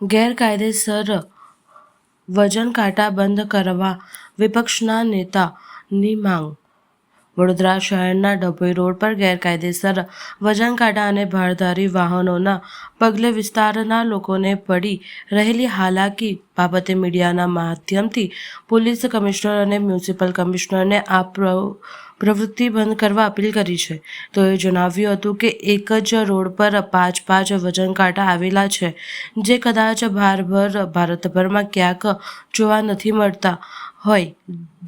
ગેરકાયદેસર વજન કાંટા બંધ કરવા વિપક્ષના નેતાની માંગ. વડોદરા શહેરના ડભોઈ રોડ પર ગેરકાયદેસર વજન કાંટા અને ભારધારી વાહનોના પગલે વિસ્તારના લોકોને પડી રહેલી હાલાકી બાબતે મીડિયાના માધ્યમથી પોલીસ કમિશનર અને મ્યુનિસિપલ કમિશનરને આ પ્રવૃત્તિ બંધ કરવા અપીલ કરી છે. તેઓએ જણાવ્યું હતું કે એક જ રોડ પર પાંચ પાંચ વજન કાંટા આવેલા છે, જે કદાચ ભારભર, ભારતભરમાં ક્યાંક જોવા નથી મળતા હોય,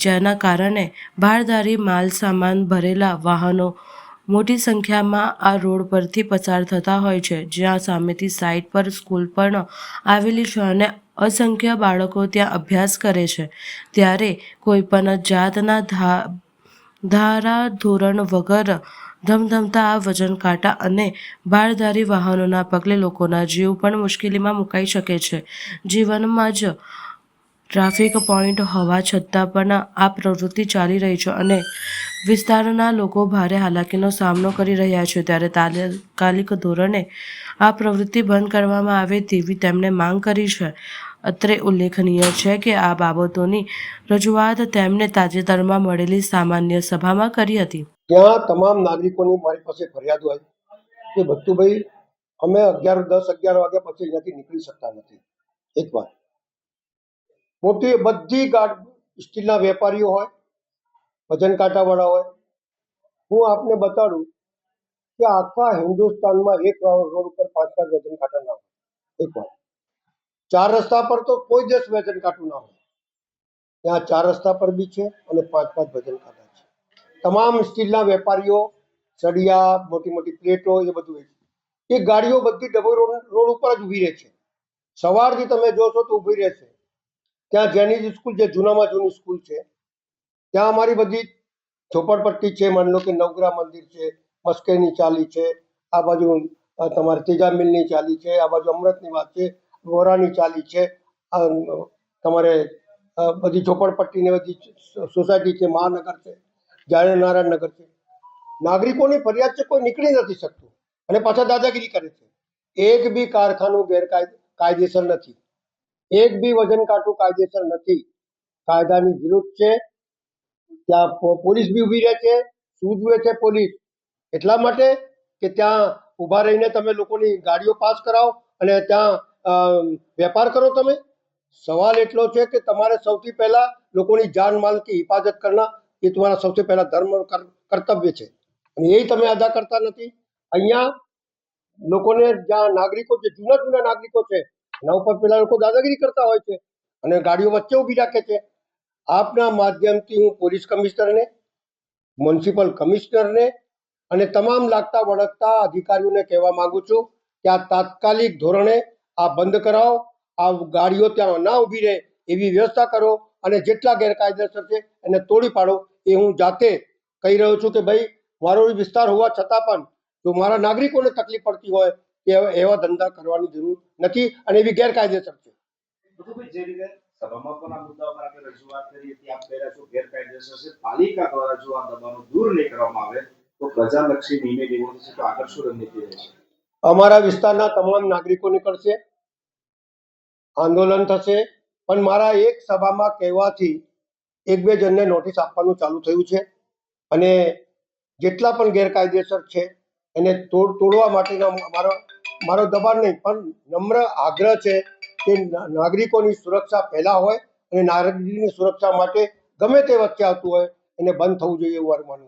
જેના કારણે ભારધારી માલ સામાન ભરેલા વાહનો મોટી સંખ્યામાં આ રોડ પરથી પસાર થતા હોય છે. જ્યાં સામેથી સાઈડ પર સ્કૂલ પણ આવેલી છે અને અસંખ્ય બાળકો ત્યાં અભ્યાસ કરે છે. ત્યારે કોઈપણ જાતના ધા, ધારા ધોરણ વગર ધમધમતા આ વજન કાંટા અને બાળધારી વાહનોના પગલે લોકોના જીવ પણ મુશ્કેલીમાં મુકાઈ શકે છે. જીવનમાં જ ટ્રાફિક પોઈન્ટ હોવા છતાં પણ આ પ્રવૃત્તિ ચાલી રહી છે અને વિસ્તારના લોકો ભારે હાલાકીનો સામનો કરી રહ્યા છે ત્યારે તાત્કાલિક ધોરણે આ પ્રવૃત્તિ બંધ કરવામાં આવે તેવી તેમણે માંગ કરી છે. અત્રે ઉલ્લેખનીય છે કે આ બાબતોની રજૂઆત તેમણે તાજેતરમાં મળેલી સામાન્ય સભામાં કરી હતી. ત્યાં તમામ નાગરિકોની મારી પાસે ફરિયાદ હોય કે ભત્તુભાઈ અમે અગિયાર, દસ, અગિયાર વાગ્યા પછી અહીંયાથી નીકળી શકતા નથી. એક વાત. મોટી બધી ગાડ, સ્ટીલના વેપારીઓ હોય વજન કાંટાવાળા હોય. હું આપને બતાડું કે આખા હિન્દુસ્તાનમાં એક રોડ ઉપર પાંચ પાંચ વજન કાંટા ના હોય. એક વાર. ચાર રસ્તા પર તો કોઈ દેશ વજન કાંટું ના હોય. ત્યાં ચાર રસ્તા પર બી છે અને પાંચ પાંચ વજન કાંટા છે. તમામ સ્ટીલના વેપારીઓ, સળિયા, મોટી મોટી પ્લેટો એ બધું વેચે એ ગાડીઓ બધી ડબલ રોડ ઉપર જ ઊભી રહે છે. સવારથી તમે જોશો તો ઊભી રહેશે. ત્યાં જેની સ્કૂલ જે જૂનામાં જૂની સ્કૂલ છે. ત્યાં અમારી બધી ઝોપડપટ્ટી છે, માની લો કે નવગ્રહ મંદિર છે મસ્કેની ચાલી છે, આ બાજુ તમારે તેજા મિલની ચાલી છે, આ બાજુ અમૃતની વાત છે, વોરાની ચાલી છે તમારે બધી ઝોપડપટ્ટીને બધી સોસાયટી છે, મહાનગર છે નારાયણ નગર છે. નાગરિકોની ફરિયાદ છે, કોઈ નીકળી નથી શકતું અને પાછા દાદાગીરી કરે છે. એક બી કારખાનું ગેરકાયદે, કાયદેસર નથી. એક બી વજન કાંટું કાયદેસર નથી. કાયદાની વિરુદ્ધ છે ત્યાં પોલીસ બી ઊભી રહે છે શું જુએ છે પોલીસ. એટલા માટે કે ત્યાં ઊભા રહીને તમે લોકોની ગાડીઓ પાસ કરાવો અને ત્યાં વેપાર કરો તમે. સવાલ એટલો છે કે તમારે સૌથી પહેલા લોકોની જાન માલ હિફાજત કરના એ તમારા સૌથી પહેલા ધર્મ કર્તવ્ય છે. અને એ તમે અદા કરતા નથી. અહીંયા લોકોને જ્યાં નાગરિકો જે જૂના જૂના નાગરિકો છે, એના ઉપર પેલા લોકો દાદાગીરી કરતા હોય છે અને ગાડીઓ વચ્ચે ઊભી રાખે છે. આપના માધ્યમથી હું પોલીસ કમિશનરને, મ્યુનિસિપલ કમિશનરને અને તમામ લાગતા વળગતા અધિકારીઓને કહેવા માંગુ છું કે આ તાત્કાલિક ધોરણે આ બંધ કરાવો, આ ગાડીઓ ત્યાં ના ઊભી રહે એવી વ્યવસ્થા કરો અને જેટલા ગેરકાયદેસર છે એને તોડી પાડો. એ હું જાતે કહી રહ્યો છું કે ભાઈ મારો વિસ્તાર હોવા છતાં પણ જો મારા નાગરિકોને તકલીફ પડતી હોય કે એવા- ધંધા કરવાની જરૂર નથી અને એવી ગેરકાયદેસર છે. સભામાં પણ આ મુદ્દા પર આપણે રજૂઆત કરી હતી આપ પહેલા છો ગેરકાયદેસર છે, પાલિકા દ્વારા જો આ દબાણો દૂર નહીં કરવામાં આવે, તો પ્રજાલક્ષી નિર્ણય લેવો થશે તો આગળ શું રણનીતિ રહેશે અમારા વિસ્તારના તમામ નાગરિકો નીકળશે, આંદોલન થશે, પણ મારા એક સભામાં કહેવાથી એક બે જણને નોટિસ આપવાનું ચાલુ થયું છે. અને જેટલા પણ ગેરકાયદેસર છે, એને તોડ તોડવા માટેનો મારો મારો દબાણ નહીં, પણ નમ્ર આગ્રહ છે કે નાગરિકોની સુરક્ષા પહેલા હોય અને નાગરિકની સુરક્ષા માટે ગમે તે વચ્ચે આવતું હોય એને બંધ થવું જોઈએ એવું મારું માનવું